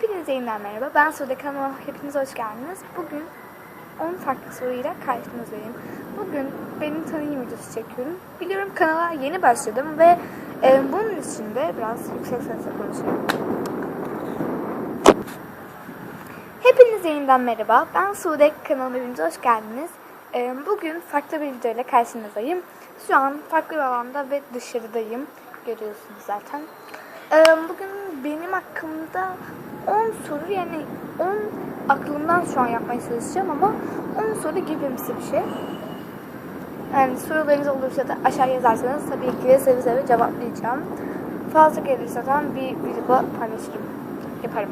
Hepinize yeniden merhaba. Ben Sude kanalıma hepiniz hoş geldiniz. Bugün 10 farklı soruyla karşınızdayım. Bugün benim tanıyım videosu çekiyorum. Biliyorum kanala yeni başladım ve e, bunun için de biraz yüksek sesle konuşuyorum. Hepinize yeniden merhaba. Ben Sude kanalıma hepiniz hoş geldiniz. E, bugün farklı bir videoyla karşınızdayım. Şu an farklı bir alanda ve dışarıdayım. Görüyorsunuz zaten. Ee, Bugün benim hakkımda 10 soru yani 10 aklımdan şu an yapmaya çalışacağım ama 10 soru gibimsi bir şey. Yani sorularınız olursa da aşağı yazarsanız tabii ki de seve seve cevaplayacağım. Fazla gelirse zaten bir video paylaşırım. Yaparım.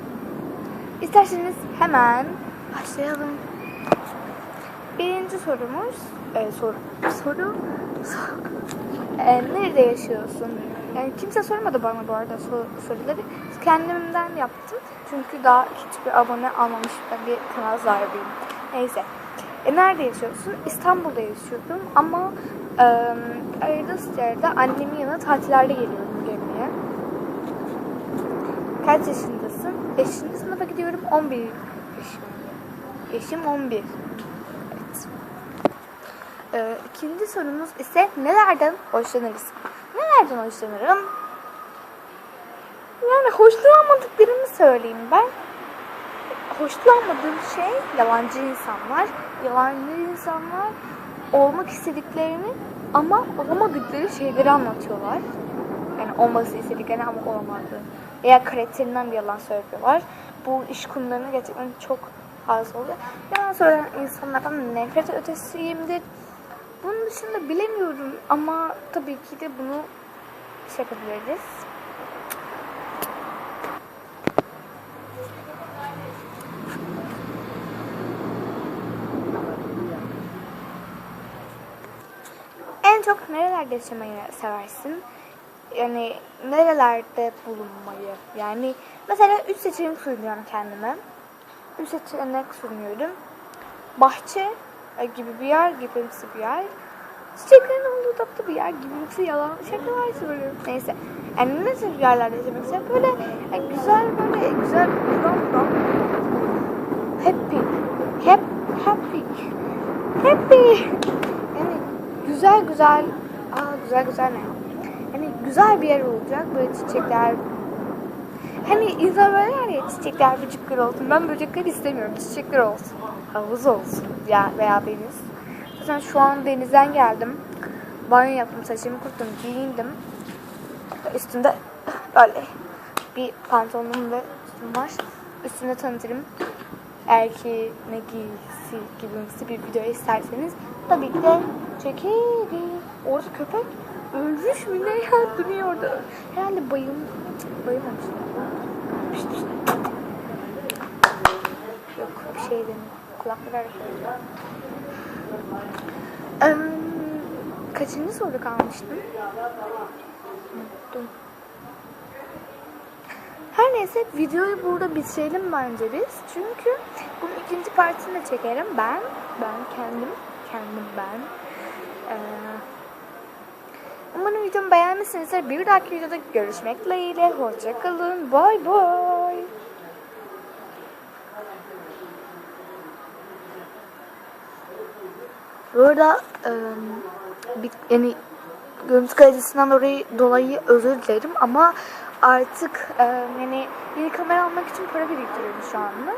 İsterseniz hemen başlayalım. Birinci sorumuz, e, soru, soru, e, nerede yaşıyorsun? Yani kimse sormadı bana bu arada sor- soruları. Kendimden yaptım. Çünkü daha hiçbir abone almamış bir kanal sahibiyim. Neyse. E, nerede yaşıyorsun? İstanbul'da yaşıyordum ama e, arada sırada annemin yanına tatillerde geliyorum gelmeye. Kaç yaşındasın? 5. sınıfa gidiyorum. 11 yaşım. Yaşım 11. Evet. Ee, ikinci sorumuz ise nelerden hoşlanırız? Nelerden hoşlanırım? Yani hoşlanmadıklarımı söyleyeyim ben. Hoşlanmadığım şey yalancı insanlar. Yalancı insanlar olmak istediklerini ama olamadıkları şeyleri anlatıyorlar. Yani olması istediklerini ama olamadığı. Veya karakterinden bir yalan söylüyorlar. Bu iş konularına gerçekten çok fazla oluyor. Yalan söyleyen insanlardan nefret ötesiyimdir. Bunun dışında bilemiyorum ama tabii ki de bunu şey yapabiliriz. Çok nerelerde yaşamayı seversin? Yani nerelerde bulunmayı? Yani mesela üç seçenek sunuyorum kendime. Üç seçenek sunuyorum. Bahçe e, gibi bir yer, gibimsi bir yer. Çiçeklerin olduğu tatlı bir yer, gibimsi yalan şakalar söylüyorum. Neyse. Yani nasıl yerlerde yaşamak istiyorum? Böyle e, güzel, böyle güzel, buram buram. Happy. Hep, happy. Happy. Güzel güzel, aa güzel güzel ne? Yani güzel bir yer olacak. Böyle çiçekler, Hani insan ya çiçekler böcekler olsun. Ben böcekler istemiyorum. Çiçekler olsun. Havuz olsun. Ya veya deniz. Zaten şu an denizden geldim. Banyo yaptım. Saçımı kuruttum. Giyindim. Üstümde böyle bir pantolonum ve üstüm var. Üstünde tanıtırım. Eğer ki ne giysi gibi bir video isterseniz ki de çekerim. Orada köpek ölmüş mü ne ya duruyor orada. Herhalde bayım, bayılmamış. Yok bir şey demiyor. Kulakları hareket kaçıncı soru kalmıştım? Unuttum. Her neyse videoyu burada bitirelim bence biz. Çünkü bunun ikinci partini de çekerim. Ben, ben kendim, kendim ben. Ee, umarım videomu beğenmişsinizdir. Bir dahaki videoda görüşmek dileğiyle. Hoşçakalın. Bye bye. Burada e, bir, yani görüntü kalitesinden dolayı, dolayı özür dilerim ama artık e, yani yeni kamera almak için para biriktiriyorum şu anda.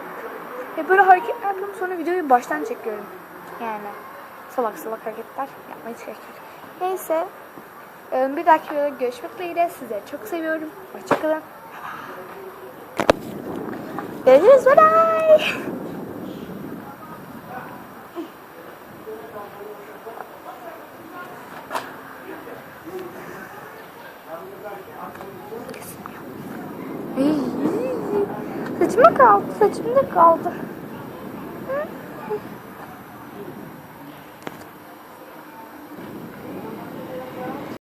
Ve böyle hareketler yapıyorum sonra videoyu baştan çekiyorum. Yani salak salak hareketler yapmayı çekiyorum. Neyse e, bir dahaki videoda görüşmek dileğiyle sizleri çok seviyorum. Hoşçakalın. Görüşürüz. Bye bye. Saçıma kaldı, saçımda kaldı.